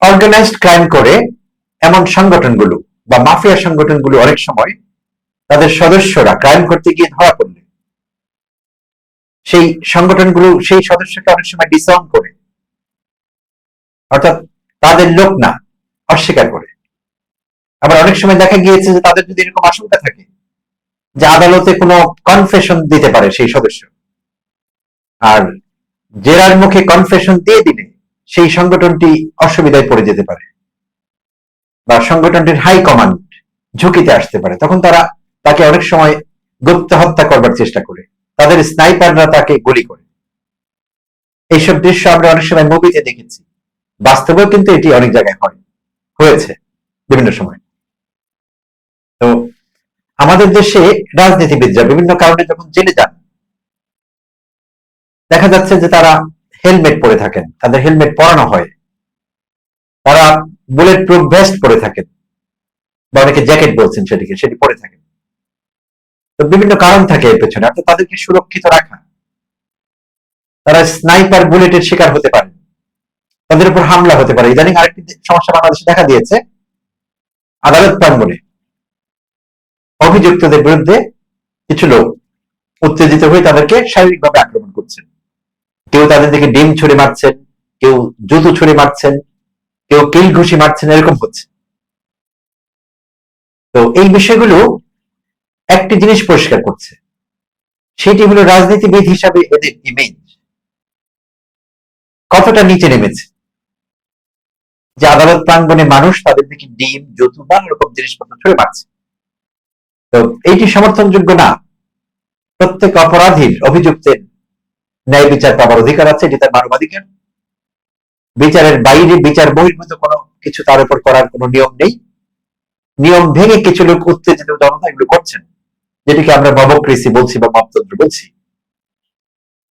Organised crime করে এমন সংগঠনগুলো বা মাফিয়া সংগঠনগুলো অনেক সময় তাদের সদস্যরা ক্রাইম করতে গিয়ে ধরা পড়লে। সেই সংগঠনগুলো, সেই সদস্যকে অনেক সময় ডিসাউন্ড করে। অর্থাৎ তাদের লোক না, অস্বীকার করে। আবার অনেক সময় দেখা গিয়েছে যে তাদের যদি এরকম আশঙ্কা থাকে যে আদালতে কোনো কনফেশন দিতে পারে সেই সদস্য। আর জেরার মুখে কনফেশন দিয়ে দিলে সেই সংগঠনটি অসুবিধায় পড়ে যেতে পারে বা সংগঠনটির হাই কমান্ড ঝুঁকিতে আসতে পারে। তখন তারা তাকে অনেক সময় গুপ্ত হত্যা করবার চেষ্টা করে। তাদের স্নাইপাররা তাকে গুলি করে। এইসব দৃশ্য আমরা অনেক সময় মুভিতে দেখেছি। বাস্তবেও কিন্তু এটি অনেক জায়গায় হয়। হয়েছে বিভিন্ন সময়। তো আমাদের দেশে রাজনীতিবিদরা বিভিন্ন কারণে যখন জেলে যান, দেখা যাচ্ছে যে তারা হেলমেট পরে থাকেন, তাদের হেলমেট পরানো হয়। তারা বুলেট প্রুফ ভেস্ট পরে থাকেন, বা অনেকে জ্যাকেট বলছেন সেটিকে, সেটি পরে থাকেন। তো বিভিন্ন কারণ থাকে এর পেছনে অর্থাৎ তাদেরকে সুরক্ষিত রাখা। তারা স্নাইপার বুলেটের শিকার হতে পারে, তাদের উপর হামলা হতে পারে। ইদানিং আরেকটি সমস্যা বাংলাদেশে দেখা দিয়েছে, আদালত প্রাঙ্গণে। অভিযুক্তদের বিরুদ্ধে কিছু লোক উত্তেজিত হয়ে তাদেরকে শারীরিকভাবে আক্রমণ করছেন। কেউ তাদের দিকে ডিম ছুড়ে মারছেন, কেউ জুতো ছুড়ে মারছেন, কেউ কিল ঘুষি মারছেন, এরকম হচ্ছে। তো এই বিষয়গুলো একটি জিনিস পরিষ্কার করছে। সেটি হলো রাজনীতিবিদ হিসাবে এদের ইমেজ কতটা নিচে নেমেছে। যে আদালত প্রাঙ্গনে মানুষ তাদের দিকে ডিম, জুতো বা এরকম জিনিসপত্র ছুড়ে মারছে। তো এইটি সমর্থনযোগ্য না। প্রত্যেক অপরাধীর অভিযুক্তের ন্যায় বিচার পাওয়ার অধিকার আছে, এটি তার মানবাধিকার। বিচারের বাইরে, বিচার বহির্ভূত কোনো কিছু তার উপর করার কোনো নিয়ম নেই। নিয়ম ভেঙে কিছু লোক উত্তেজিত জনতা এগুলো করছেন, যেটিকে আমরা মবক্রেসি বলছি বা মপতন্ত্র বলছি।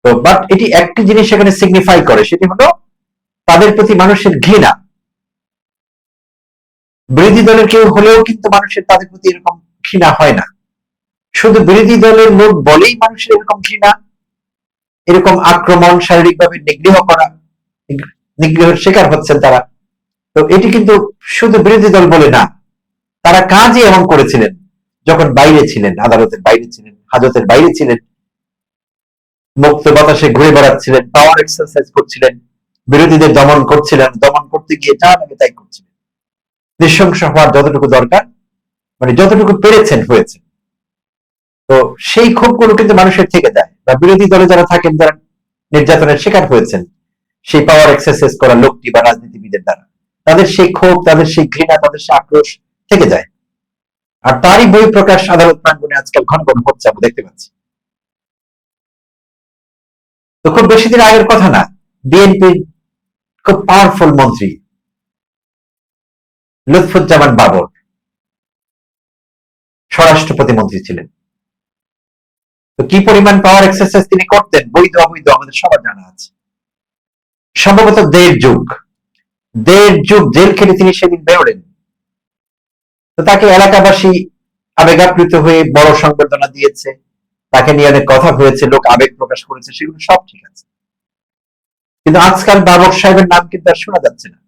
তো বাট এটি একটি জিনিস এখানে সিগনিফাই করে, সেটি হলো তাদের প্রতি মানুষের ঘৃণা। বিরোধী দলের কেউ হলেও কিন্তু মানুষের তাদের প্রতি এরকম ঘৃণা হয় না। শুধু বিরোধী দলের লোক বলেই মানুষের এরকম ঘৃণা এরকম আক্রমণ, শারীরিকভাবে নিগৃহ করা, নিগ্রহের শিকার হচ্ছেন তারা। তো এটি কিন্তু শুধু বিরোধী দল বলে না, তারা কাজই এমন করেছিলেন, যখন বাইরে ছিলেন, আদালতের বাইরে ছিলেন, হাজতের বাইরে ছিলেন মুক্ত বাতাসে ঘুরে বেড়াচ্ছিলেন পাওয়ার এক্সারসাইজ করছিলেন, বিরোধীদের দমন করছিলেন, দমন করতে গিয়ে যা লাগে তাই করছিলেন। নৃশংস হওয়ার যতটুকু দরকার মানে যতটুকু পেরেছেন হয়েছে। তো সেই ক্ষোভগুলো কিন্তু মানুষের থেকে যায় বা বিরোধী দলে যারা থাকেন, যারা নির্যাতনের শিকার হয়েছেন, সেই পাওয়ার এক্সারসাইজ করা লোকটি বা রাজনীতিবিদের দ্বারা। তাদের সেই ক্ষোভ, তাদের সেই ঘৃণা, তাদের সেই আক্রোশ থেকে যায়। আর তারই বই প্রকাশ আদালত প্রাঙ্গনে আজকাল ঘন ঘন হচ্ছে আমরা দেখতে পাচ্ছি। তো খুব বেশি দিন আগের কথা না বিএনপি খুব পাওয়ারফুল মন্ত্রী, লুৎফুজ্জামান বাবর স্বরাষ্ট্র প্রতিমন্ত্রী ছিলেন। তো কি পরিমাণ পাওয়ার এক্সারসাইজ তিনি করতেন? বৈধ, অবৈধ, আমাদের সবার জানা আছে। সম্ভবত দেড় যুগ। দেড় যুগ জেল খেটে তিনি সেদিন বেরোলেন। তো তাকে এলাকাবাসী আবেগাপ্লুত হয়ে বড় সংবর্ধনা দিয়েছে। তাকে নিয়ে অনেক কথা হয়েছে, লোক আবেগ প্রকাশ করেছে, সেগুলো সব ঠিক আছে। কিন্তু আজকাল বাবর সাহেবের নাম কিন্তু আর শোনা যাচ্ছে না।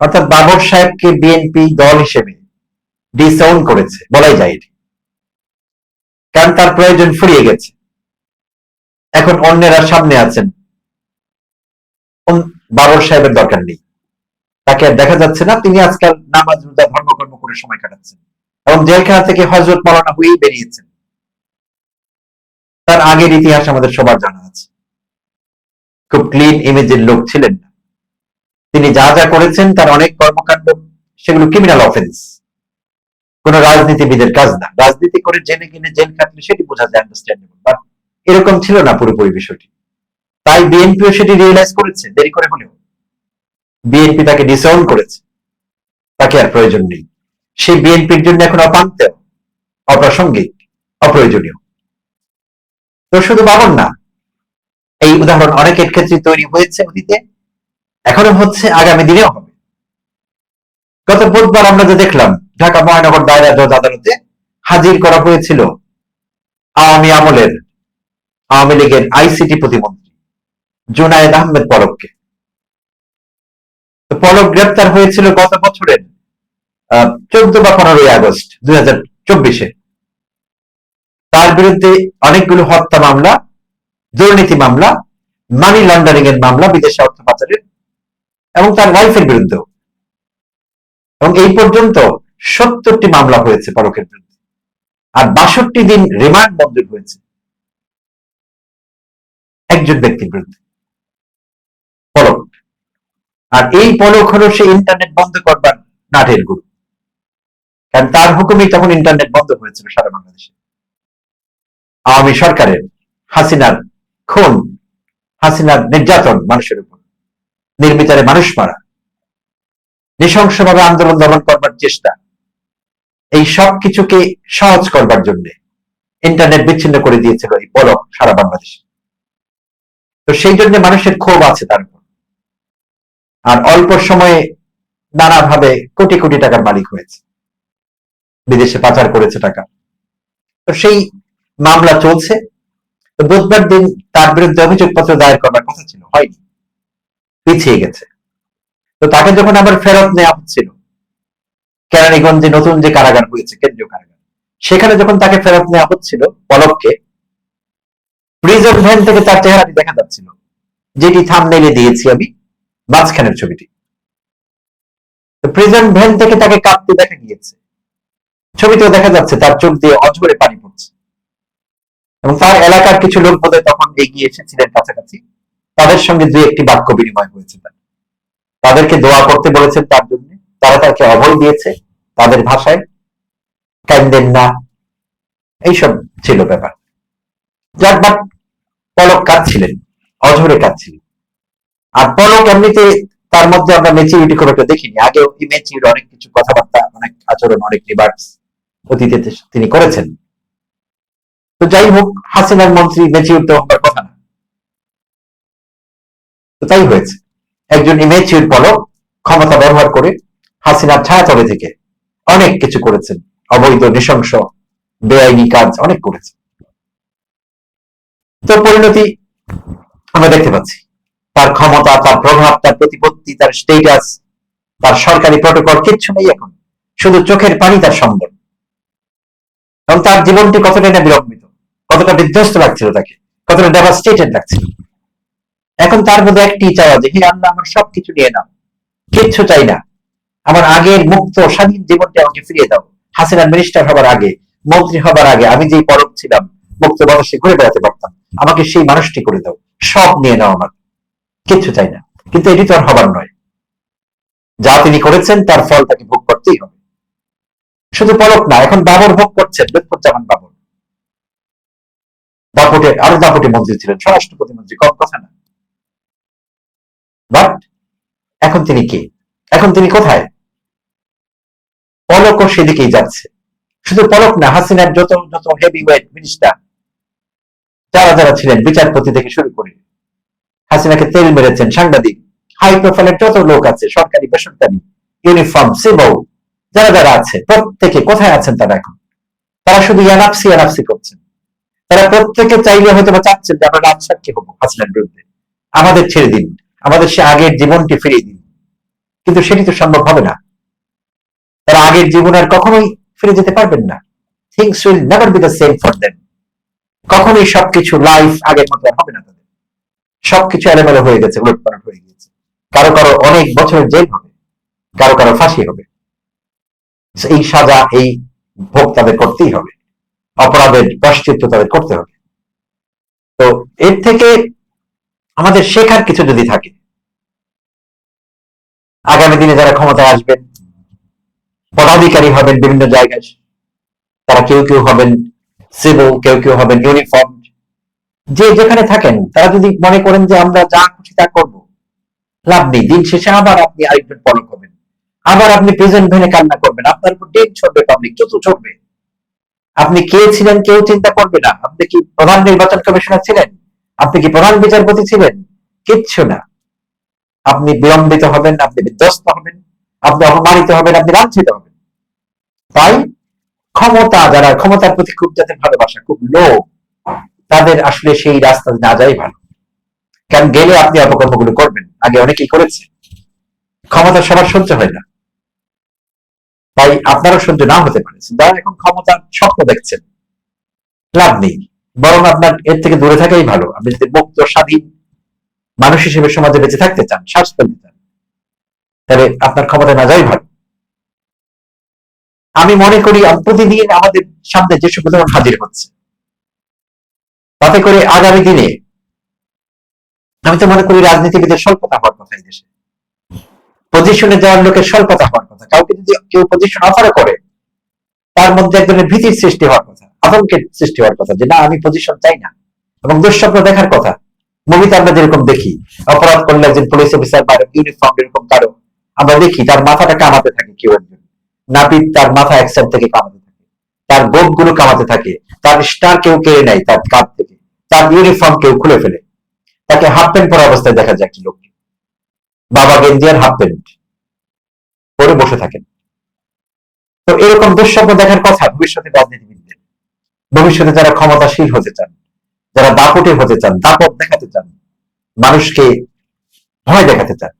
অর্থাৎ বাবর সাহেবকে বিএনপি দল হিসেবে ডিসাউন করেছে, বলাই যায় এটি কারণ তার প্রয়োজন ফুরিয়ে গেছে। এখন অন্যেরা সামনে আছেন। বাবর সাহেবের দরকার নেই। তাকে আর দেখা যাচ্ছে না। তিনি আজকাল নামাজ, রোজা, ধর্মকর্ম করে সময় কাটাচ্ছেন। এবং জেলখানা থেকে হজরত মালানা হয়েই বেরিয়েছেন। তার আগের ইতিহাস আমাদের সবার জানা আছে। খুব ক্লিন ইমেজের লোক ছিলেন না। তিনি যা যা করেছেন, তার অনেক কর্মকাণ্ড, সেগুলো ক্রিমিনাল অফেন্স কোন রাজনীতিবিদের কাজ না। রাজনীতি করে জেনে কিনে জেল কাটলে সেটি বোঝা যায় আন্ডারস্ট্যান্ডেবল বাট এরকম ছিল না পুরোপুরি বিষয়টি। তাই বিএনপিও সেটি রিয়েলাইজ করেছে, দেরি করে হলেও। বিএনপি তাকে ডিসাউন্ড করেছে। তাকে আর প্রয়োজন নেই। সেই বিএনপির জন্য এখন অপান্ত অপ্রাসঙ্গিক, অপ্রয়োজনীয়। তো শুধু বাবন না, এই উদাহরণ অনেকের ক্ষেত্রে তৈরি হয়েছে অতীতে, এখনও হচ্ছে আগামী দিনেও হবে। গত বুধবার আমরা যে দেখলাম, ঢাকা মহানগর দায়রা জজ আদালতে হাজির করা হয়েছিল আওয়ামী আমলের, আওয়ামী লীগের আইসিটি প্রতিমন্ত্রী জুনায়েদ আহমেদ পলককে। পলক গ্রেপ্তার হয়েছিল গত বছরের চোদ্দ বা পনেরোই আগস্ট দুই হাজার চব্বিশে। তার বিরুদ্ধে অনেকগুলো হত্যা মামলা, দুর্নীতি মামলা, মানি লন্ডারিং এর মামলা, বিদেশে অর্থ পাচারের, এবং তার ওয়াইফের বিরুদ্ধেও। এবং এই পর্যন্ত সত্তরটি মামলা হয়েছে পরকের বিরুদ্ধে। আর বাষট্টি দিন রিমান্ড মঞ্জুর হয়েছে একজন ব্যক্তির বিরুদ্ধে। আর এই পলক হলো সে ইন্টারনেট বন্ধ করবার নাটের গুরু। কারণ তার হুকুমেই তখন ইন্টারনেট বন্ধ হয়েছিল সারা বাংলাদেশে। আওয়ামী সরকারের হাসিনার খুন, হাসিনার নির্যাতন মানুষের উপর। নির্বিচারে মানুষ মারা। নৃশংসভাবে আন্দোলন দমন করবার চেষ্টা। এই সব কিছুকে সহজ করবার জন্য ইন্টারনেট বিচ্ছিন্ন করে দিয়েছিল এই পলক সারা বাংলাদেশে। তো সেই জন্য মানুষের ক্ষোভ আছে তার উপর। আর অল্প সময়ে নানাভাবে কোটি কোটি টাকার মালিক হয়েছে। বিদেশে পাচার করেছে টাকা। তো সেই মামলা চলছে। বুধবার দিন তার বিরুদ্ধে অভিযোগপত্র দায়ের করবার কথা ছিল, হয়নি। পিছিয়ে গেছে। তো তাকে যখন আবার ফেরত নেওয়া হচ্ছিল, কেরানীগঞ্জে নতুন যে কারাগার হয়েছে, কেন্দ্রীয় কারাগার, সেখানে যখন তাকে ফেরত নেওয়া হচ্ছিল, পলককে প্রিজন ভ্যান থেকে তার চেহারাটি দেখা যাচ্ছিল। যেটি থাম নেলে দিয়েছি আমি, মাঝখানের ছবিটি। প্রিজন ভ্যান থেকে তাকে কাঁপতে দেখা গিয়েছে। ছবিতেও দেখা যাচ্ছে তার চোখ দিয়ে অঝরে পানি পড়ছে। এবং তার এলাকার কিছু লোক বোধহয় তখন এগিয়ে এসেছিলেন কাছাকাছি। তাদের সঙ্গে দুই একটি বাক্য বিনিময় হয়েছে তার। তাদেরকে দোয়া করতে বলেছেন তার জন্য। তারা তাকে অভয় দিয়েছে তাদের ভাষায়। কান্দেন না। এইসব ছিল ব্যাপার। যার বাট পলক কাঁদছিলেন, অঝরে কাঁদছিলেন। আর পলক এমনিতে তার মধ্যে আমরা মেচিউরিটি খুব একটা দেখিনি। আগেও ইমেচিউর অনেক কিছু কথাবার্তা, অনেক আচরণ, অনেক রিভার্স অতীতে তিনি করেছেন। তো যাই হোক, হাসিনার মন্ত্রী মেচিউর তো কথা না। তো তাই হয়েছে। একজন ইমেচিউর পলক ক্ষমতা ব্যবহার করে হাসিনার ছায়াতলে থেকে অনেক কিছু করেছেন। অবৈধ, নৃশংস, বেআইনি কাজ অনেক করেছে তো পরিণতি আমরা দেখতে পাচ্ছি। তার ক্ষমতা, তার প্রভাব, তার প্রতিপত্তি, তার স্টেটাস তার সরকারি প্রটোকল কিচ্ছু নেই এখন। শুধু চোখের পানি তার সম্বল। এবং তার জীবনটি কতটা না বিলম্বিত, কতটা বিধ্বস্ত লাগছিল তাকে, কতটা ডেভাস্টেটেড লাগছিল। এখন তার মধ্যে একটি চাওয়া যে, হে আল্লাহ, আমার সবকিছু নিয়ে নাও। কিচ্ছু চাই না। আমার আগের মুক্ত স্বাধীন জীবনটা আমাকে ফিরিয়ে দাও। হাসিনার মিনিস্টার হবার আগে, মন্ত্রী হবার আগে আমি যেই পরব ছিলাম, মুক্ত বাতাসে ঘুরে বেড়াতে পারতাম। আমাকে সেই মানুষটি করে দাও। সব নিয়ে নাও আমার কিচ্ছু চাই না। কিন্তু এটি তো আর হবার নয়। যা তিনি করেছেন, তার ফল তাকে ভোগ করতেই হবে। শুধু পলক না, এখন বাবর ভোগ করছেন লুৎফুজ্জামান বাবর। দাপটে আরও দাপটে মন্ত্রী ছিলেন স্বরাষ্ট্র প্রতিমন্ত্রী কম কথা না। বাট এখন তিনি কে? এখন তিনি কোথায়? পলকও সেদিকেই যাচ্ছে। শুধু পলক না, হাসিনার যত যত হেভি ওয়েট মিনিস্টার যারা যারা ছিলেন, বিচারপতি থেকে শুরু করে, হাসিনাকে তেল মেরেছেন সাংবাদিক হাই প্রোফাইলের যত লোক আছে, সরকারি বেসরকারি ইউনিফর্ম সিবৌ যারা যারা আছে, প্রত্যেকে কোথায় আছেন তারা এখন? তারা শুধু ইয়ানাপসি ইয়ানাপসি করছেন। তারা প্রত্যেকে চাইলে হয়তো বা চাচ্ছেন যে আমরা রাজসাক্ষী হব হাসিনার বিরুদ্ধে। আমাদের ছেড়ে দিন। আমাদের সে আগের জীবনটি ফিরিয়ে দিন কিন্তু সেটি তো সম্ভব হবে না। তারা আগের জীবন আর কখনোই ফিরে যেতে পারবেন না। Things will never be the same for them কখনোই সবকিছু লাইফ আগের মতো হবে না তাদের। সবকিছু এলোমেলো হয়ে গেছে উলটপালট হয়ে গেছে। কারও কারও অনেক বছরের জেল হবে, কারও কারও ফাঁসি হবে। এই সাজা, এই ভোগ তাদের করতেই হবে। অপরাধের প্রাশ্চিত্য তাদের করতে হবে। তো এর থেকে আমাদের শেখার কিছু যদি থাকে, আগামী দিনে যারা ক্ষমতায় আসবেন, পদাধিকারী হবেন বিভিন্ন জায়গায়, তারা কেউ কেউ হবেন সিভিল কেউ কেউ হবেন ইউনিফর্ম যে যেখানে থাকেন, তারা যদি মনে করেন যে আমরা যা খুশি তা করব, লাভ নেই। দিন শেষে আবার আপনি আরেকজন পলক হবেন আবার আপনি প্রেজেন্ট ভেনে কান্না করবেন। আপনার উপর ডেট ছড়বে পাবলিক যত ছড়বে আপনি কে ছিলেন, কেউ চিন্তা করবে না। আপনি কি প্রধান নির্বাচন কমিশনার ছিলেন? আপনি কি প্রধান বিচারপতি ছিলেন? কিচ্ছু না। আপনি বিলম্বিত হবেন, আপনি বিধ্বস্ত হবেন, আপনি অপমানিত হবেন, আপনি লাঞ্ছিত হবেন। তাই ক্ষমতা যারা, ক্ষমতার প্রতি খুব যাদের ভালোবাসা, খুব লোভ, তাদের আসলে সেই রাস্তা না যাই ভালো। কারণ গেলে আপনি অপকর্মগুলো করবেন। আগে অনেকেই করেছে। ক্ষমতা সবার সহ্য হয় না। তাই আপনারও সহ্য না হতে পারে। যারা এখন ক্ষমতার স্বপ্ন দেখছেন। লাভ নেই। বরং আপনার এর থেকে দূরে থাকাই ভালো। আপনি যদি মুক্ত, স্বাধীন মানুষ হিসেবে সমাজে বেঁচে থাকতে চান শ্বাস ফেলতে চান, তাহলে আপনার ক্ষমতা না যাই ভালো। আমি মনে করি প্রতিদিন আমাদের সামনে যেসব উদাহরণ হাজির হচ্ছে, তাতে করে আগামী দিনে আমি তো মনে করি রাজনীতিবিদের স্বল্পতা হওয়ার কথা এই দেশে। পজিশনে যাওয়ার লোকের স্বল্পতা হওয়ার কথা। কাউকে যদি কেউ পজিশন অফার করে, তার মধ্যে এক ধরনের ভীতির সৃষ্টি হওয়ার কথা। আতঙ্কের সৃষ্টি হওয়ার কথা যে, না, আমি পজিশন চাই না। এবং দুঃস্বপ্ন দেখার কথা। মুভিতে আমরা যেরকম দেখি, অপরাধ করলে একজন পুলিশ অফিসার বা ইউনিফর্ম এরকম কারও, আমরা দেখি তার মাথাটা কামাতে থাকে কেউ একজন। নাপিত তার মাথা এক সাইড থেকে কামাতে থাকে। তার গোপগুলো কামাতে থাকে। তার স্টার কেউ কেড়ে নেয় তার কাঁধ থেকে। তার ইউনিফর্ম কেউ খুলে ফেলে। তাকে হাফ প্যান্ট পরা অবস্থায় দেখা যায় একটি লোককে। বাবা গেঞ্জি আর হাফ প্যান্ট পরে বসে থাকেন। তো এরকম দুঃস্বপ্ন দেখার কথা ভবিষ্যতে রাজনীতিবিদদের ভবিষ্যতে যারা ক্ষমতাশীল হতে চান, যারা দাপটে হতে চান, দাপট দেখাতে চান, মানুষকে ভয় দেখাতে চান।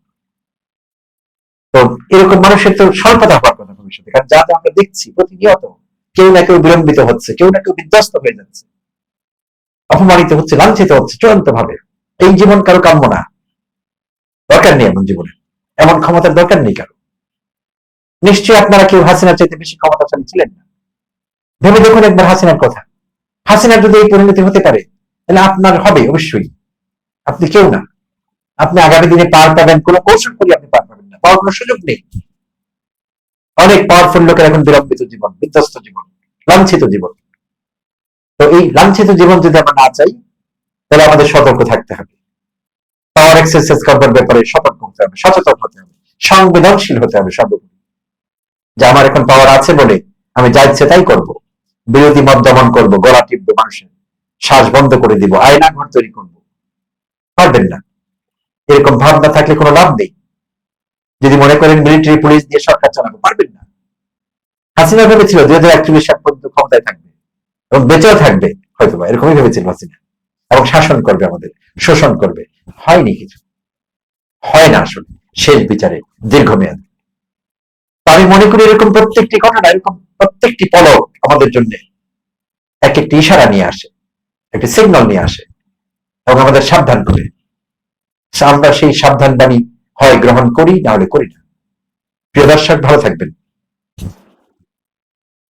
তো এরকম মানুষের তো স্বল্পতা হওয়ার কথা ভবিষ্যতে, কারণ যা আমরা দেখছি প্রতিনিয়ত, কেউ না কেউ বিলম্বিত হচ্ছে, কেউ না কেউ বিধ্বস্ত হয়ে যাচ্ছে। অপমানিত হচ্ছে, লাঞ্ছিত হচ্ছে চূড়ান্ত ভাবে এই জীবন কারও কাম্য না। দরকার নেই এমন জীবনে। এমন ক্ষমতার দরকার নেই কারও। নিশ্চয়ই আপনারা কেউ হাসিনার চাইতে বেশি ক্ষমতাশালী ছিলেন না। ভেবে দেখুন একবার হাসিনার কথা। হাসিনার যদি এই পরিণতি হতে পারে, তাহলে আপনার হবে অবশ্যই। আপনি কেউ না। আপনি আগামী দিনে পার পাবেন, কোন কৌশল করে আপনি পার পাবেন না। পাওয়ার কোনো সুযোগ নেই। অনেক পাওয়ারফুল লোকের এখন বিলম্বিত জীবন, বিধ্বস্ত জীবন, লাঞ্ছিত জীবন। তো এই লাঞ্ছিত জীবন যদি আমরা না চাই, তাহলে আমাদের সতর্ক থাকতে হবে। পাওয়ার এক্সারসাইজ করবার ব্যাপারে সতর্ক হতে হবে, সচেতন হতে হবে, সংবেদনশীল হতে হবে সর্বোপরি। যে আমার এখন পাওয়ার আছে বলে আমি যা ইচ্ছে তাই করব। বিরোধী মত দমন করব, গলা টিপবো মানুষের। শ্বাস বন্ধ করে দিব, আয়না ঘর তৈরি করব। পারবেন না। এরকম ভাবনা থাকলে কোনো লাভ নেই। যদি মনে করেন মিলিটারি, পুলিশ দিয়ে সরকার চালাবো, পারবেন না। হাসিনা ভেবেছিল দুই হাজার একচল্লিশ সাল পর্যন্ত ক্ষমতায় থাকবে এবং বেঁচেও থাকবে হয়তো বা এরকমই ভেবেছিল হাসিনা। এবং শাসন করবে আমাদের, শোষণ করবে। হয়নি কিছু। হয় না আসলে, শেষ বিচারে, দীর্ঘমেয়াদে। আমি মনে করি এরকম প্রত্যেকটি ঘটনা, এরকম প্রত্যেকটি পলক আমাদের জন্য এক একটি ইশারা নিয়ে আসে, একটি সিগন্যাল নিয়ে আসে এবং আমাদের সাবধান করে। আমরা সেই সাবধান বাণী হয় গ্রহণ করি না হলে করি না। প্রিয় দর্শক, ভালো থাকবেন।